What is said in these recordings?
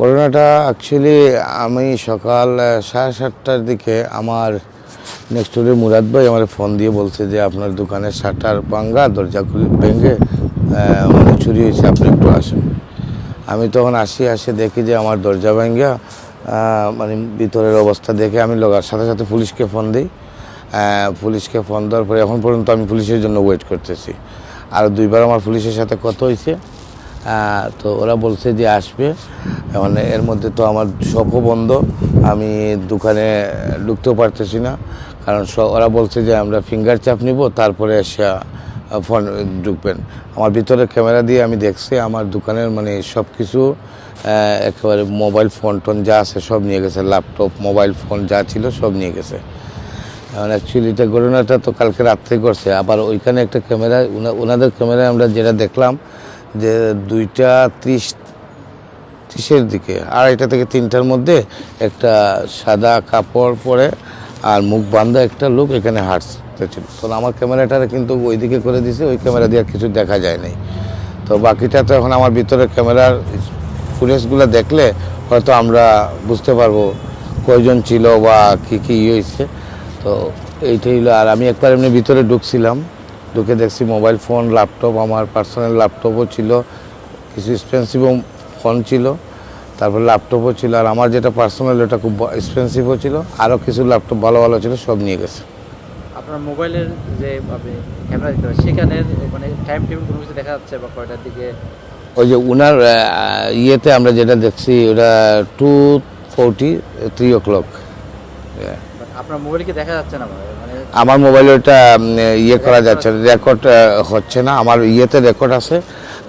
ঘটনাটা অ্যাকচুয়ালি আমি সকাল সাড়ে সাতটার দিকে আমার নেক্সট ডোরে মুরাদ ভাই আমার ফোন দিয়ে বলছে যে, আপনার দোকানের শাটার ভাঙ্গা, দরজা খুলে ভেঙে মানে চুরি হয়েছে, আপনি একটু আসেন। আমি তখন আসি, আসে দেখি যে আমার দরজা ভাঙ্গা মানে ভিতরের অবস্থা দেখে আমি লোকার সাথে সাথে পুলিশকে ফোন দিই। পুলিশকে ফোন দেওয়ার পরে এখন পর্যন্ত আমি পুলিশের জন্য ওয়েট করতেছি। আর দুইবার আমার পুলিশের সাথে কথা হয়েছে। তো ওরা বলছে যে, আসবে। মানে এর মধ্যে তো আমার শপও বন্ধ। আমি দোকানে ঢুকতেও পারতেছি না। কারণ ওরা বলছে যে আমরা ফিঙ্গার চাপ নিব, তারপরে এসে ফোন ঢুকবেন। আমার ভিতরে ক্যামেরা দিয়ে আমি দেখছি, আমার দোকানের মানে সব কিছু একেবারে মোবাইল ফোন টোন যা আছে সব নিয়ে গেছে। ল্যাপটপ মোবাইল ফোন যা ছিল সব নিয়ে গেছে। এখন অ্যাকচুয়ালি এটা ঘটনাটা তো কালকে রাত্রে করছে আবার ওইখানে একটা ক্যামেরা ওনাদের ক্যামেরায় আমরা যেটা দেখলাম যে দুইটা ত্রিশ ত্রিশের দিকে। আড়াইটা থেকে তিনটার মধ্যে একটা সাদা কাপড় পরে আর মুখ বান্ধা একটা লোক এখানে হাঁটতে ছিল। তো আমার ক্যামেরাটা কিন্তু ওইদিকে করে দিছে ওই ক্যামেরা দিয়ে কিছু দেখা যায় নাই তো বাকিটা তো এখন আমার ভিতরে ক্যামেরার ফুটেজগুলো দেখলে হয়তো আমরা বুঝতে পারব কয়জন ছিল বা কী কী ইয়ে হয়েছে। তো এইটাই হলো, আর আমি একবার এমনি ভিতরে ঢুকছিলাম, ঢুকে দেখছি মোবাইল ফোন ল্যাপটপ আমার পার্সোনাল ল্যাপটপও ছিল, কিছু এক্সপেন্সিভও ফোন ছিল তারপর ল্যাপটপও ছিল আর আমার যেটা পার্সোনাল ওটা খুব এক্সপেন্সিভও ছিল আরও কিছু ল্যাপটপ ভালো ভালো ছিল সব নিয়ে গেছে। আপনার মোবাইলের যে ক্যামেরা দিতে সেখানে মানে টাইম টেবিল কোনো কিছু দেখা যাচ্ছে বা কয়টার দিকে? ওই যে উনার ইয়েতে আমরা যেটা দেখছি ওটা two forty three o'clock আপনার মোবাইল কি দেখা যাচ্ছে না মানে? আমার মোবাইলে ওটা ইয়ে করা যাচ্ছে রেকর্ড হচ্ছে না আমার ইয়েতে রেকর্ড আছে।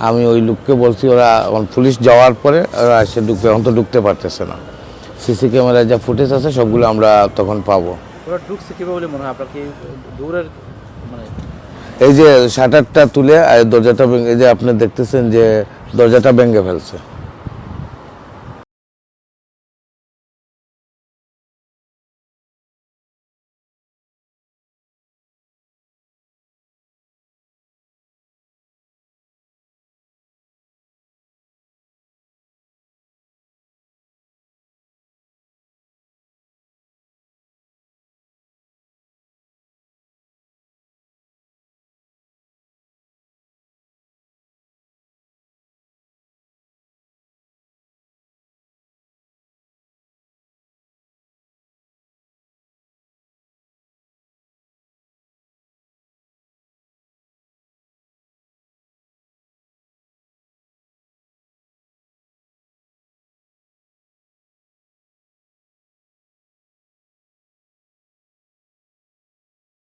আমি ওই লোককে বলছি ওরা পুলিশ যাওয়ার পরে ওরা এসে ঢুকতে এখন তো ঢুকতে পারতেছে না। সিসি ক্যামেরায় যা ফুটেজ আছে সবগুলো আমরা তখন পাবো। ওরা ঢুকছে কীভাবে বলে মনে হয়? আপনার কি দূরের মানে এই যে শাটারটা তুলে আর দরজাটা এই যে আপনি দেখতেছেন যে দরজাটা ভেঙে ফেলছে।